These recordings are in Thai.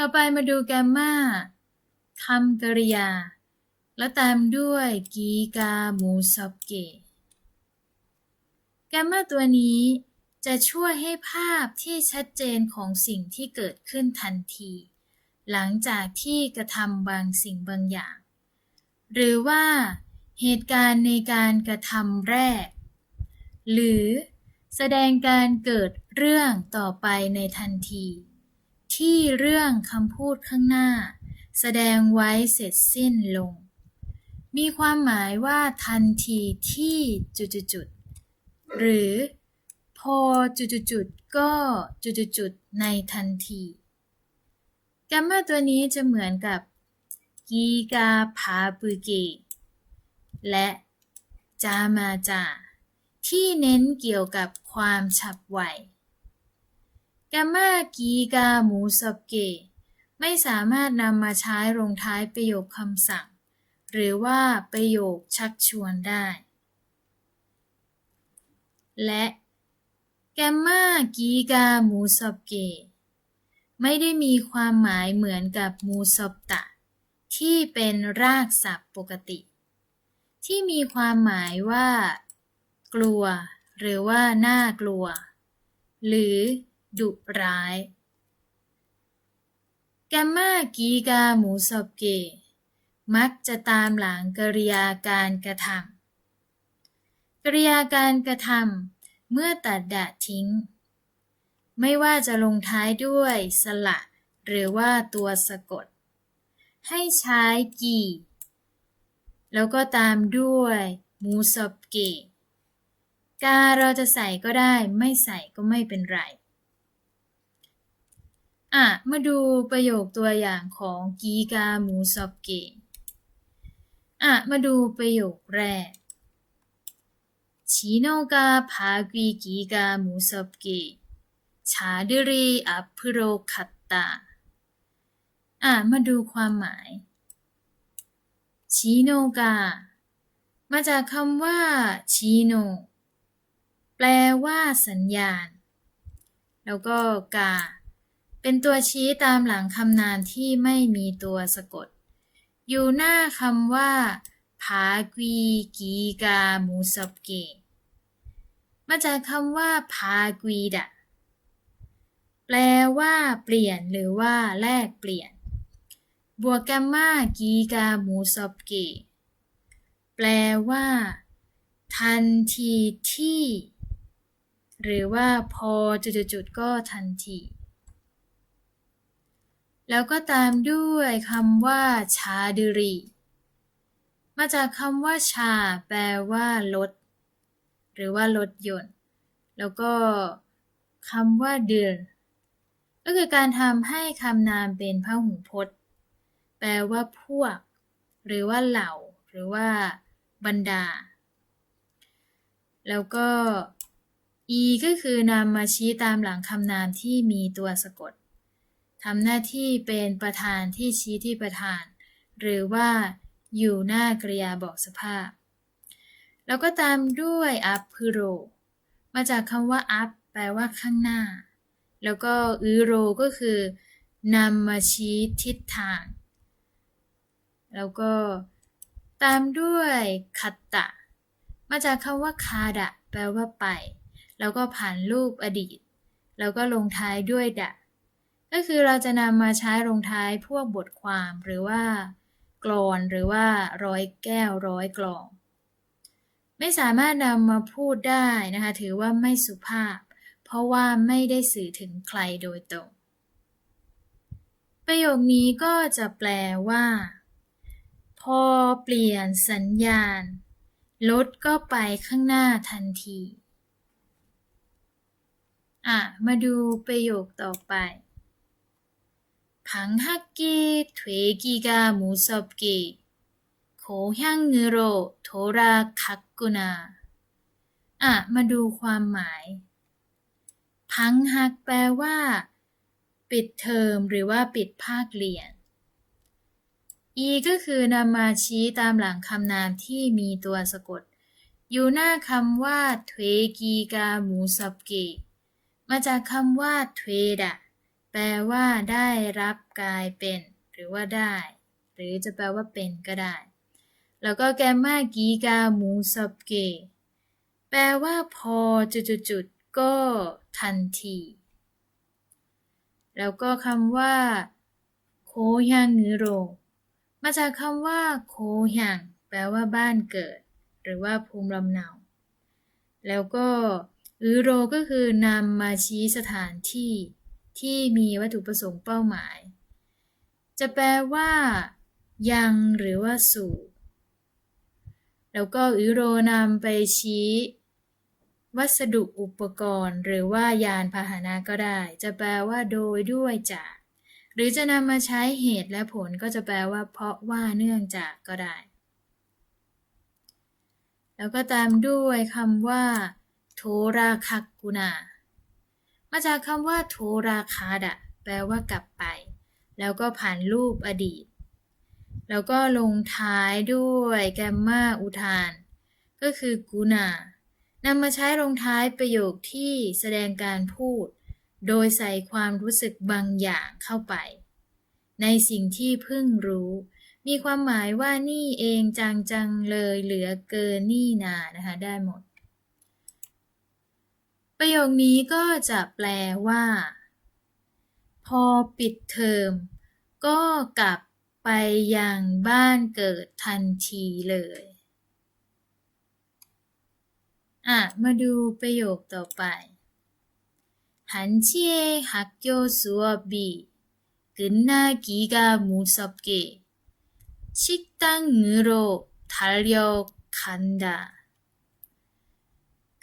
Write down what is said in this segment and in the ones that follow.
ต่อไปมาดูแกมมาคำกริยา แล้วตามด้วยกีกามูซอบเกแกมมาตัวนี้จะช่วยให้ภาพที่ชัดเจนของสิ่งที่เกิดขึ้นทันที หลังจากที่กระทำบางสิ่งบางอย่าง หรือว่าเหตุการณ์ในการกระทำแรก หรือแสดงการเกิดเรื่องต่อไปในทันที ที่เรื่องคำพูดข้างหน้า แสดงไว้เสร็จสิ้นลง มีความหมายว่าทันทีที่จุดๆๆหรือพอจุดๆๆก็จุดๆๆในทันทีแกมมาตัวนี้จะเหมือนกับกีกาพาปุเกะและจามาจาที่เน้นเกี่ยวกับความฉับไว แกมมากีกาหมูสับเก ไม่สามารถนำมาใช้ลงท้ายประโยคคำสั่ง หรือว่าประโยคชักชวนได้ และแกมมากีกาหมูสับเก ไม่ได้มีความหมายเหมือนกับมูซอบตะ ที่เป็นรากศัพท์ปกติ ที่มีความหมายว่า กลัว หรือว่าน่ากลัว หรือ ดุร้ายแกมมากีกาหมูสอบเก มักจะตามหลังกริยาการกระทำกริยาการกระทำเมื่อตัดดะทิ้ง ไม่ว่าจะลงท้ายด้วยสระหรือว่าตัวสะกด ให้ใช้กีแล้วก็ตามด้วยหมูสอบเก กาเราจะใส่ก็ได้ไม่ใส่ก็ไม่เป็นไร อะ มาดูประโยคตัวอย่างของกีกาหมูซอบเกะอะ มาดูประโยคแรกชิโนกาพากีกีกาหมูซอบเกะชาดิรีอัพโรคัตตา อะ มาดูความหมายชิโนกา มาจากคำว่าชิโน แปลว่าสัญญาณ แล้วก็กา เป็นตัวชี้ตามหลังคำนามที่ไม่มีตัวสะกด อยู่หน้าคำว่าผากีกีกามูสับเกะมาจากคำว่าผากีดะแปลว่า เปลี่ยนหรือว่า แลกเปลี่ยน บวกกัมมากีกามูสับเกะแปลว่า ทันทีที่ หรือว่าพอจุดๆก็ทันที แล้วก็ตามด้วยคำว่า ชาดรี มาจากคำว่า ชา แปลว่ารถ หรือว่ารถยนต์ แล้วก็คำว่าเดือนก็คือการทำให้คำนามเป็นพหูพจน์ แปลว่าพวก หรือว่าเหล่า หรือว่าบรรดา แล้วก็ e ก็คือนำมาชี้ตามหลังคำนามที่มีตัวสะกด ทำหน้าที่เป็นประธานที่ชี้ที่ประธาน หรือว่าอยู่หน้ากริยาบอกสภาพ แล้วก็ตามด้วย up คือ ro มาจากคำว่า up แปลว่าข้างหน้า แล้วก็ u ro ก็คือนำมาชี้ทิศทาง แล้วก็ตามด้วยคัตตะ มาจากคำว่าคาดะแปลว่าไป แล้วก็ผ่านรูปอดีต แล้วก็ลงท้ายด้วยดะ ก็คือเราจะนำมาใช้ลงท้ายพวกบทความหรือว่ากลอนหรือว่าร้อยแก้วร้อยกลอง ไม่สามารถนำมาพูดได้นะคะ ถือว่าไม่สุภาพ เพราะว่าไม่ได้สื่อถึงใครโดยตรง ประโยคนี้ก็จะแปลว่า พอเปลี่ยนสัญญาณรถก็ไปข้างหน้าทันที อะ มาดูประโยคต่อไป 방학기 되기가 무섭게 고향으로 돌아갔구나. อ่ะ มาดูความหมาย พังฮักแปลว่า ปิดเทอมหรือว่าปิดภาคเรียน e ก็คือนำมาชี้ตามหลังคำนามที่มีตัวสะกด อยู่หน้าคำว่าเทกีกาหมูสับเกะมาจากคำว่าเทดะ แปลว่า ได้รับกลายเป็น หรือว่าได้ หรือจะแปลว่าเป็นก็ได้ แล้วก็แกมมากีกาหมูสับเก แปลว่า พอจุดๆๆก็ทันที แล้วก็คำว่า โคฮังือโร มาจากคำว่า โคฮังแปลว่าบ้านเกิด หรือว่าภูมิลำเนา แล้วก็อือโรก็คือนำมาชี้สถานที่ ที่มีวัตถุประสงค์เป้าหมาย จะแปลว่า ยังหรือว่าสู่ แล้วก็อือโรนำไปชี้ วัสดุอุปกรณ์ หรือว่ายานพาหนะก็ได้ จะแปลว่า โดยด้วยจาก หรือจะนำมาใช้เหตุและผลก็จะแปลว่า เพราะว่าเนื่องจากก็ได้ แล้วก็ตามด้วยคำว่าโทราคักกุณา มาจากคำว่าโทราคาดะแปลว่ากลับไป แล้วก็ผ่านรูปอดีต แล้วก็ลงท้ายด้วยแกมมาอุทาน ก็คือกุณานำมาใช้ลงท้ายประโยคที่แสดงการพูด โดยใส่ความรู้สึกบางอย่างเข้าไป ในสิ่งที่เพิ่งรู้มีความหมายว่านี่เองจังจังเลยเหลือเกินนี่นานะคะได้หมด ประโยคนี้ก็จะแปลว่า พอปิดเทอม ก็กลับไปยังบ้านเกิดทันทีเลย อ่ะ มาดูประโยคต่อไป 한치의 학교 수업이 끝나기가 무섭게 식당으로 달려간다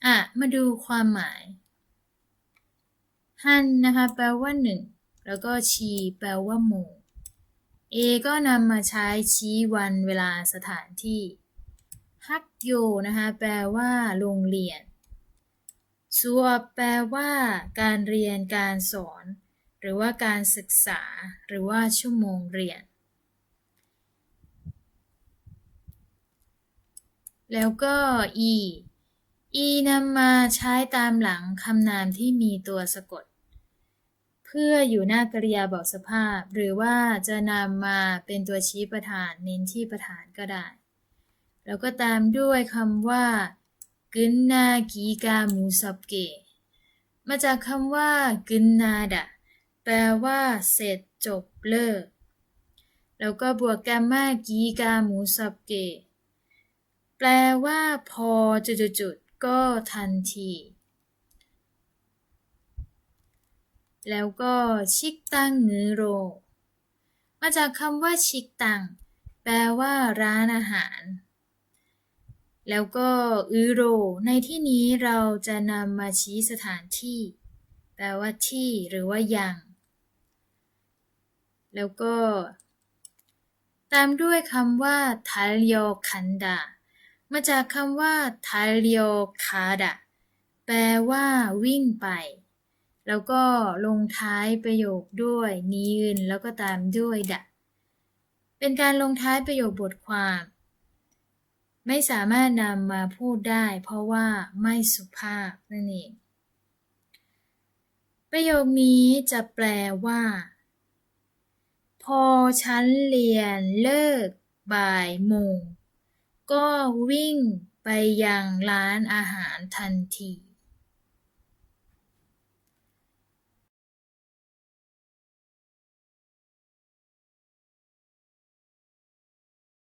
อะ มาดูความหมาย ฮันนะคะ แปลว่าหนึ่ง แล้วก็ชี แปลว่าหมู่ เอ ก็นำมาใช้ชี้วันเวลาสถานที่ ฮักโยนะคะ แปลว่า โรงเรียนซัวแปลว่า การเรียนการสอน หรือว่าการศึกษา หรือว่าชั่วโมงเรียน แล้วก็อี อีนำมาใช้ตามหลังคำนามที่มีตัวสะกด เพื่ออยู่หน้ากริยาบอกสภาพ หรือว่าจะนำมาเป็นตัวชี้ประธานเน้นที่ประธานก็ได้ แล้วก็ตามด้วยคำว่ากึนนากีกามูซับเกมาจากคำว่ากึนนาดะแปลว่า เสร็จจบเลิก แล้วก็บวกกามากีกามูซับเกแปลว่าพอจุดๆ ก็ทันที แล้วก็ชิกตังเงือโร มาจากคำว่าชิกตังแปลว่าร้านอาหาร แล้วก็อือโร ในที่นี้เราจะนำมาชี้สถานที่ แปลว่าที่หรือว่ายัง แล้วก็ ตามด้วยคำว่าทัลโยคันดา มาจากคำว่าทาเรียวคาดะแปลว่าวิ่งไป แล้วก็ลงท้ายประโยคด้วยนียืนแล้วก็ตามด้วยดะ เป็นการลงท้ายประโยคบทความ ไม่สามารถนำมาพูดได้ เพราะว่าไม่สุภาพนั่นเอง ประโยคนี้จะแปลว่า พอฉันเรียนเลิกบ่ายโมง ก็วิ่งไปยังร้านอาหารทันที